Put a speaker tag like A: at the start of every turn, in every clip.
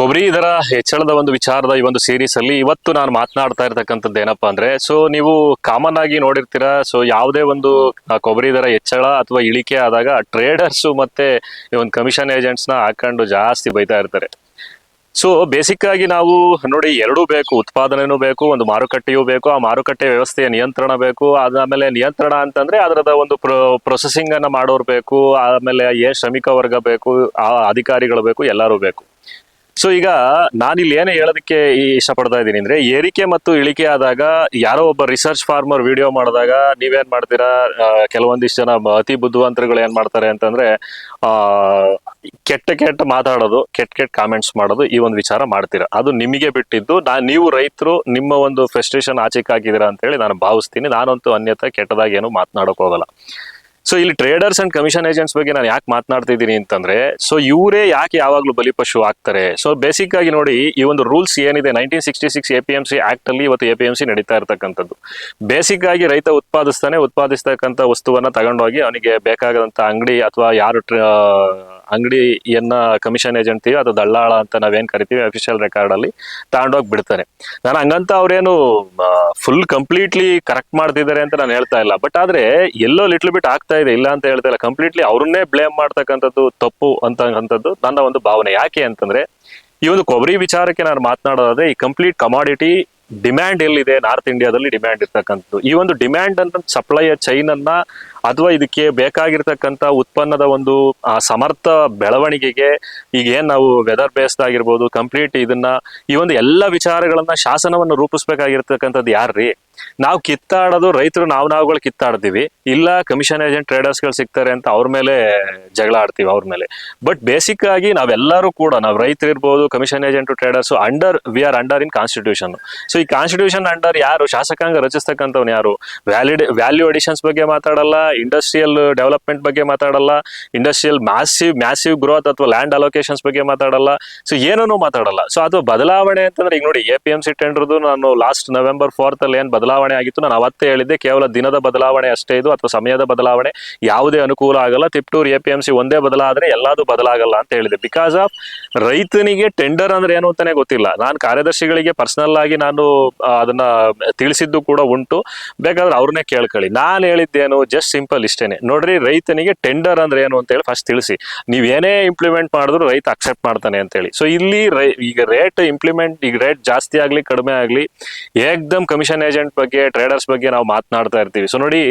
A: ಕೊಬ್ಬರಿ ಇದರ ಹೆಚ್ಚಳದ ಒಂದು ವಿಚಾರದ ಈ ಒಂದು ಸೀರೀಸ್ ಅಲ್ಲಿ ಇವತ್ತು ನಾನು ಮಾತನಾಡ್ತಾ ಇರ್ತಕ್ಕಂಥದ್ದು ಏನಪ್ಪಾ ಅಂದ್ರೆ ಸೊ ನೀವು ಕಾಮನ್ ಆಗಿ ನೋಡಿರ್ತೀರಾ ಸೊ ಯಾವುದೇ ಒಂದು ಕೊಬ್ಬರಿ ದರ ಹೆಚ್ಚಳ ಅಥವಾ ಇಳಿಕೆ ಆದಾಗ ಟ್ರೇಡರ್ಸ್ ಮತ್ತೆ ಈ ಒಂದು ಕಮಿಷನ್ ಏಜೆಂಟ್ಸ್ನ ಹಾಕೊಂಡು ಜಾಸ್ತಿ ಬೈತಾ ಇರ್ತಾರೆ. ಸೊ ಬೇಸಿಕ್ ಆಗಿ ನಾವು ನೋಡಿ ಎರಡೂ ಬೇಕು, ಉತ್ಪಾದನೆನೂ ಬೇಕು, ಒಂದು ಮಾರುಕಟ್ಟೆಯೂ ಬೇಕು, ಆ ಮಾರುಕಟ್ಟೆ ವ್ಯವಸ್ಥೆಯ ನಿಯಂತ್ರಣ ಬೇಕು ಅದಾದ್ಮೇಲೆ ನಿಯಂತ್ರಣ ಅಂತಂದ್ರೆ ಅದರದ ಒಂದು ಪ್ರೊಸೆಸಿಂಗ್ ಅನ್ನ ಮಾಡೋರು ಬೇಕು, ಆಮೇಲೆ ಏ ಶ್ರಮಿಕ ವರ್ಗ ಬೇಕು, ಆ ಅಧಿಕಾರಿಗಳು ಬೇಕು, ಎಲ್ಲರೂ ಬೇಕು. ಸೊ ಈಗ ನಾನಿಲ್ಲಿ ಏನೇ ಹೇಳೋದಕ್ಕೆ ಇಷ್ಟಪಡ್ತಾ ಇದ್ದೀನಿ ಅಂದ್ರೆ ಏರಿಕೆ ಮತ್ತು ಇಳಿಕೆ ಆದಾಗ ಯಾರೋ ಒಬ್ಬ ರಿಸರ್ಚ್ ಫಾರ್ಮರ್ ವಿಡಿಯೋ ಮಾಡಿದಾಗ ನೀವೇನ್ ಮಾಡ್ತೀರಾ? ಕೆಲವೊಂದಿಷ್ಟು ಜನ ಅತಿ ಬುದ್ಧಿವಂತರುಗಳು ಏನ್ ಮಾಡ್ತಾರೆ ಅಂತಂದ್ರೆ, ಆ, ಕೆಟ್ಟ ಕೆಟ್ಟ ಮಾತಾಡೋದು, ಕೆಟ್ಟ ಕೆಟ್ಟ ಕಾಮೆಂಟ್ಸ್ ಮಾಡೋದು ಈ ಒಂದು ವಿಚಾರ ಮಾಡ್ತೀರಾ? ಅದು ನಿಮಗೆ ಬಿಟ್ಟಿದ್ದು ನಾ, ನೀವು ರೈತರು ನಿಮ್ಮ ಒಂದು ಫ್ರಸ್ಟ್ರೇಷನ್ ಆಚೆಗೆ ಹಾಕಿದ್ದೀರಾ ಅಂತ ಹೇಳಿ ನಾನು ಭಾವಿಸ್ತೀನಿ. ನಾನಂತೂ ಅನ್ಯಥ ಕೆಟ್ಟದಾಗಿ ಏನು ಮಾತನಾಡೋಕೆ ಹೋಗಲ್ಲ ಸೊ ಇಲ್ಲಿ ಟ್ರೇಡರ್ಸ್ ಅಂಡ್ ಕಮಿಷನ್ ಏಜೆಂಟ್ಸ್ ಬಗ್ಗೆ ನಾನು ಯಾಕೆ ಮಾತನಾಡ್ತಾ ಇದ್ದೀನಿ ಅಂತಂದ್ರೆ ಸೊ ಇವರೇ ಯಾಕೆ ಯಾವಾಗಲೂ ಬಲಿಪಶು ಆಗ್ತಾರೆ? ಸೊ ಬೇಸಿಕ್ ಆಗಿ ನೋಡಿ, ಈ ಒಂದು ರೂಲ್ಸ್ ಏನಿದೆ nineteen sixty six A P M C act ಅಲ್ಲಿ ಇವತ್ತು ಎ ಪಿ ಎಂ ಸಿ ನಡೀತಾ ಇರತಕ್ಕಂಥದ್ದು. ಬೇಸಿಕ್ ಆಗಿ ರೈತ ಉತ್ಪಾದಿಸ್ತಾನೆ, ಉತ್ಪಾದಿಸ್ತಕ್ಕಂಥ ವಸ್ತುವನ್ನ ತಗೊಂಡೋಗಿ ಅವನಿಗೆ ಬೇಕಾದಂತ ಅಂಗಡಿ ಅಥವಾ ಯಾರು ಅಂಗಡಿಯನ್ನ ಕಮಿಷನ್ ಏಜೆಂಟ್ ಅಥವಾ ದಳ್ಳಾಳ ಅಂತ ನಾವೇನ್ ಕರಿತೀವಿ ಅಫಿಷಿಯಲ್ ರೆಕಾರ್ಡ್ ಅಲ್ಲಿ ತಗೊಂಡೋಗಿ ಬಿಡ್ತಾರೆ. ನಾನು ಹಂಗಂತ ಅವ್ರೇನು ಫುಲ್ ಕಂಪ್ಲೀಟ್ಲಿ ಕರೆಕ್ಟ್ ಮಾಡ್ತಿದ್ದಾರೆ ಅಂತ ನಾನು ಹೇಳ್ತಾ ಇಲ್ಲ. ಬಟ್ ಆದ್ರೆ, ಎಲ್ಲೋ ಲಿಟ್ಲ್ ಬಿಟ್ ಆಗ್ತಾ ಇದೆ, ಇಲ್ಲ ಅಂತ ಹೇಳ್ತಾ ಇಲ್ಲ. ಕಂಪ್ಲೀಟ್ಲಿ ಅವ್ರನ್ನೇ ಬ್ಲೇಮ್ ಮಾಡ್ತಕ್ಕಂಥದ್ದು ತಪ್ಪು ಅಂತದ್ದು ನನ್ನ ಒಂದು ಭಾವನೆ. ಯಾಕೆ ಅಂತಂದ್ರೆ, ಈ ಒಂದು ಕೊಬ್ಬರಿ ವಿಚಾರಕ್ಕೆ ನಾನು ಮಾತನಾಡೋದಾದ್ರೆ, ಈ ಕಂಪ್ಲೀಟ್ ಕಮಾಡಿಟಿ ಡಿಮ್ಯಾಂಡ್ ಎಲ್ಲಿದೆ? ನಾರ್ತ್ ಇಂಡಿಯಾದಲ್ಲಿ ಡಿಮ್ಯಾಂಡ್ ಇರ್ತಕ್ಕಂಥದ್ದು. ಈ ಒಂದು ಡಿಮ್ಯಾಂಡ್ ಅಂತ ಸಪ್ಲೈ ಚೈನ್ ಅನ್ನ ಅಥವಾ ಇದಕ್ಕೆ ಬೇಕಾಗಿರ್ತಕ್ಕಂಥ ಉತ್ಪನ್ನದ ಒಂದು ಸಮರ್ಥ ಬೆಳವಣಿಗೆಗೆ ಈಗ ಏನ್ ನಾವು ವೆದರ್ ಬೇಸ್ಡ್ ಆಗಿರ್ಬೋದು ಕಂಪ್ಲೀಟ್ ಇದನ್ನ, ಈ ಒಂದು ಎಲ್ಲ ವಿಚಾರಗಳನ್ನ ಶಾಸನವನ್ನು ರೂಪಿಸ್ಬೇಕಾಗಿರ್ತಕ್ಕಂಥದ್ದು ಯಾರ್ರಿ? ನಾವು ಕಿತ್ತಾಡೋದು ರೈತರು, ನಾವು ನಾವುಗಳು ಕಿತ್ತಾಡ್ತೀವಿ. ಇಲ್ಲ ಕಮಿಷನ್ ಏಜೆಂಟ್ ಟ್ರೇಡರ್ಸ್ಗಳು ಸಿಗ್ತಾರೆ ಅಂತ ಅವ್ರ ಮೇಲೆ ಜಗಳ ಆಡ್ತೀವಿ ಅವ್ರ ಮೇಲೆ. ಬಟ್ ಬೇಸಿಕ್ ಆಗಿ ನಾವೆಲ್ಲರೂ ಕೂಡ, ನಾವು ರೈತರು ಇರ್ಬೋದು commission agent traders under we are under in constitution so ಈ ಕಾನ್ಸ್ಟಿಟ್ಯೂಷನ್ ಅಂಡರ್ ಯಾರು? ಶಾಸಕಾಂಗ ರಚಿಸ್ತಕ್ಕಂಥವ್ನು ಯಾರು? ವ್ಯಾಲಿಡ್ ವ್ಯಾಲ್ಯೂ ಅಡಿಷನ್ಸ್ ಬಗ್ಗೆ ಮಾತಾಡಲ್ಲ ಇಂಡಸ್ಟ್ರಿಯಲ್ ಡೆವಲಪ್ಮೆಂಟ್ ಬಗ್ಗೆ ಮಾತಾಡಲ್ಲ ಇಂಡಸ್ಟ್ರಿಯಲ್ ಮ್ಯಾಸಿವ್ ಮ್ಯಾಸಿವ್ ಗ್ರೋತ್ ಅಥವಾ ಲ್ಯಾಂಡ್ ಅಲೋಕೇಶನ್ಸ್ ಬಗ್ಗೆ ಮಾತಾಡಲ್ಲ. ಸೊ ಏನೂ ಮಾತಾಡಲ್ಲ. ಸೊ ಅದು ಬದಲಾವಣೆ ಅಂತಂದ್ರೆ ಈಗ ನೋಡಿ ಎ ಪಿ ಎಂ ಸಿ ಟೆಂಡರ್ದು ನಾನು ಲಾಸ್ಟ್ ನವೆಂಬರ್ ಫೋರ್ತ್ ಅಲ್ಲಿ ಏನು ಬದಲಾವಣೆ ಆಗಿತ್ತು, ನಾನು ಅವತ್ತೇ ಹೇಳಿದ್ದೆ, ಕೇವಲ ದಿನದ ಬದಲಾವಣೆ ಅಷ್ಟೇ ಇದು, ಅಥವಾ ಸಮಯದ ಬದಲಾವಣೆ, ಯಾವುದೇ ಅನುಕೂಲ ಆಗಲ್ಲ. Tiptur A P M C ಒಂದೇ ಬದಲಾದ್ರೆ ಎಲ್ಲದೂ ಬದಲಾಗಲ್ಲ ಅಂತ ಹೇಳಿದೆ. ಬಿಕಾಸ್ ಆಫ್ ರೈತನಿಗೆ ಟೆಂಡರ್ ಅಂದ್ರೆ ಏನು ಅಂತಾನೆ ಗೊತ್ತಿಲ್ಲ. ನಾನು ಕಾರ್ಯದರ್ಶಿಗಳಿಗೆ ಪರ್ಸನಲ್ ಆಗಿ ನಾನು ಅದನ್ನ ತಿಳಿಸಿದ್ದು ಕೂಡ ಉಂಟು. ಬೇಕಾದ್ರೆ ಅವ್ರನ್ನೇ ಕೇಳ್ಕೊಳ್ಳಿ. ನಾನು ಹೇಳಿದ್ದೇನು ಜಸ್ಟ್ ಸಿಂಪಲ್ ಇಷ್ಟೇನೆ. ನೋಡ್ರಿ, ರೈತನಿಗೆ ಟೆಂಡರ್ ಅಂದ್ರೆ ಏನು ಅಂತ ಹೇಳಿ ಫಸ್ಟ್ ತಿಳಿಸಿ ನೀವೇನೇ ಇಂಪ್ಲಿಮೆಂಟ್ ಮಾಡಿದ್ರು ರೈತ ಅಕ್ಸೆಪ್ಟ್ ಮಾಡ್ತಾನೆ ಅಂತ ಹೇಳಿ ಸೊ ಇಲ್ಲಿ ಈಗ ರೇಟ್ ಇಂಪ್ಲಿಮೆಂಟ್ ಈಗ ರೇಟ್ ಜಾಸ್ತಿ ಆಗ್ಲಿ, ಕಡಿಮೆ ಆಗ್ಲಿ, ಏಕ್ದಮ್ ಕಮಿಷನ್ ಏಜೆಂಟ್ ಬಗ್ಗೆ ಟ್ರೇಡರ್ಸ್ ಬಗ್ಗೆ ನಾವು ಮಾತನಾಡ್ತಾ ಇರ್ತೀವಿ. ಸೊ ನೋಡಿ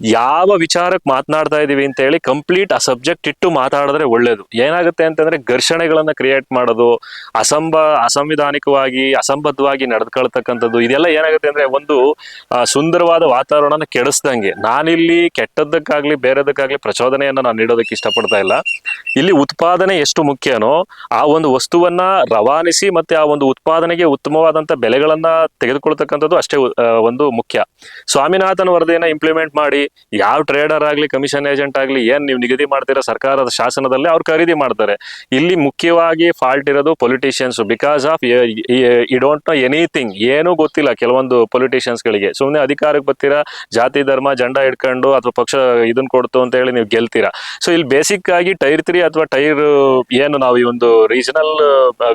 A: ಯಾವ ವಿಚಾರಕ್ಕೆ ಮಾತನಾಡ್ತಾ ಇದೀವಿ ಅಂತ ಹೇಳಿ ಕಂಪ್ಲೀಟ್ ಆ ಸಬ್ಜೆಕ್ಟ್ ಇಟ್ಟು ಮಾತಾಡಿದ್ರೆ ಒಳ್ಳೇದು. ಏನಾಗುತ್ತೆ ಅಂತಂದ್ರೆ ಘರ್ಷಣೆಗಳನ್ನ ಕ್ರಿಯೇಟ್ ಮಾಡೋದು, ಅಸಂಬ, ಅಸಂವಿಧಾನಿಕವಾಗಿ, ಅಸಂಬದ್ಧವಾಗಿ ನಡೆದುಕೊಳ್ತಕ್ಕಂಥದ್ದು ಇದೆಲ್ಲ ಏನಾಗುತ್ತೆ ಅಂದ್ರೆ ಒಂದು ಸುಂದರವಾದ ವಾತಾವರಣನ ಕೆಡಿಸ್ದಂಗೆ. ನಾನಿಲ್ಲಿ ಕೆಟ್ಟದ್ದಕ್ಕಾಗ್ಲಿ, ಬೇರೆದಕ್ಕಾಗ್ಲಿ ಪ್ರಚೋದನೆಯನ್ನ ನಾನು ನೀಡೋದಕ್ಕೆ ಇಷ್ಟಪಡ್ತಾ ಇಲ್ಲ. ಇಲ್ಲಿ ಉತ್ಪಾದನೆ ಎಷ್ಟು ಮುಖ್ಯನೋ, ಆ ಒಂದು ವಸ್ತುವನ್ನ ರವಾನಿಸಿ ಮತ್ತೆ ಆ ಒಂದು ಉತ್ಪಾದನೆಗೆ ಉತ್ತಮವಾದಂತ ಬೆಲೆಗಳನ್ನ ತೆಗೆದುಕೊಳ್ತಕ್ಕಂಥದ್ದು ಅಷ್ಟೇ ಒಂದು ಮುಖ್ಯ. ಸ್ವಾಮಿನಾಥನ್ ವರದಿಯನ್ನ ಇಂಪ್ಲಿಮೆಂಟ್ ಮಾಡಿ ಯಾವ ಟ್ರೇಡರ್ ಆಗ್ಲಿ ಕಮಿಷನ್ ಏಜೆಂಟ್ ಆಗ್ಲಿ, ಏನ್ ನೀವು ನಿಗದಿ ಮಾಡ್ತೀರಾ ಸರ್ಕಾರದ ಶಾಸನದಲ್ಲಿ ಅವ್ರು ಖರೀದಿ ಮಾಡ್ತಾರೆ. ಇಲ್ಲಿ ಮುಖ್ಯವಾಗಿ ಫಾಲ್ಟ್ ಇರೋದು politicians because of you don't know anything ಏನೂ ಗೊತ್ತಿಲ್ಲ ಕೆಲವೊಂದು ಪೊಲಿಟಿಷಿಯನ್ಸ್ ಗಳಿಗೆ. ಸುಮ್ಮನೆ ಅಧಿಕಾರಕ್ಕೆ ಬರ್ತೀರಾ, ಜಾತಿ, ಧರ್ಮ, ಜಂಡ ಇಟ್ಕೊಂಡು ಅಥವಾ ಪಕ್ಷ ಇದನ್ನ ಕೊಡ್ತು ಅಂತ ಹೇಳಿ ನೀವು ಗೆಲ್ತೀರಾ. ಸೊ ಇಲ್ಲಿ ಬೇಸಿಕ್ ಆಗಿ ಟೈರ್ ತ್ರೀ ಅಥವಾ ಟೈರ್ ಏನು ನಾವು ಈ ಒಂದು ರೀಜನಲ್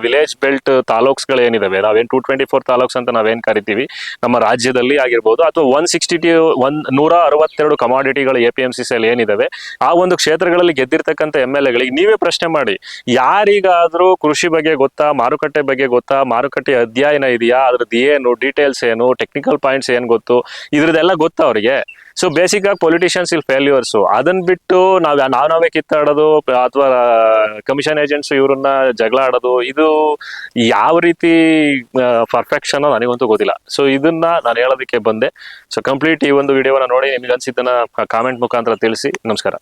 A: ವಿಲೇಜ್ ಬೆಲ್ಟ್ ತಾಲೂಕ್ಸ್ಗಳೇನಿದಾವೆ. ನಾವೇನ್ ಟೂ ಟ್ವೆಂಟಿ ಫೋರ್ ತಾಲೂಕ್ಸ್ ಅಂತ ನಾವೇನ್ ಕರಿತೀವಿ. ನಮ್ಮ ರಾಜ್ಯದಲ್ಲಿ ಆಗಿರ್ಬೋದು. ಅಥವಾ ಒನ್ ಸಿಕ್ಸ್ಟಿ ಟಿ ಒನ್ ನೂರ ಅರವತ್ತೆರಡು ಕಮಾಡಿಟಿಗಳು ಎ ಪಿ ಎಂ ಸಿ ಸಿಯಲ್ಲಿ ಏನಿದಾವೆ, ಆ ಒಂದು ಕ್ಷೇತ್ರಗಳಲ್ಲಿ ಗೆದ್ದಿರ್ತಕ್ಕಂಥ ಎಂ ಎಲ್ ಎಗಳಿಗೆ ನೀವೇ ಪ್ರಶ್ನೆ ಮಾಡಿ. ಯಾರಿಗಾದ್ರೂ ಕೃಷಿ ಬಗ್ಗೆ ಗೊತ್ತಾ, ಮಾರುಕಟ್ಟೆ ಬಗ್ಗೆ ಗೊತ್ತಾ, ಮಾರುಕಟ್ಟೆ ಅಧ್ಯಯನ ಇದೆಯಾ? ಅದ್ರದ್ದು ಏನು ಡೀಟೇಲ್ಸ್ ಏನು ಟೆಕ್ನಿಕಲ್ ಪಾಯಿಂಟ್ಸ್ ಏನು ಗೊತ್ತು? ಇದ್ರದ್ದೆಲ್ಲ ಗೊತ್ತಾ ಅವರಿಗೆ? ಸೊ ಬೇಸಿಕ್ ಆಗಿ ಪೊಲಿಟಿಷಿಯನ್ಸ್ ಇಲ್ಲಿ ಫೇಲ್ಯೂರ್ಸ್ ಅದನ್ನ ಬಿಟ್ಟು ನಾವ್ ನಾವ್ ನಾವೇ ಕಿತ್ತಾಡೋದು, ಅಥವಾ ಕಮಿಷನ್ ಏಜೆಂಟ್ಸ್ ಇವ್ರನ್ನ ಜಗಳ ಆಡೋದು, ಇದು ಯಾವ ರೀತಿ ಪರ್ಫೆಕ್ಷನ್ ನನಗಂತೂ ಗೊತ್ತಿಲ್ಲ. ಸೊ ಇದನ್ನ ನಾನು ಹೇಳೋದಕ್ಕೆ ಬಂದೆ. ಸೊ ಕಂಪ್ಲೀಟ್ ಈ ಒಂದು ವಿಡಿಯೋನ ನೋಡಿ, ನಿಮ್ಗೆ ಅನ್ಸಿದ್ದನ್ನ ಕಾಮೆಂಟ್ ಮುಖಾಂತರ ತಿಳಿಸಿ. ನಮಸ್ಕಾರ.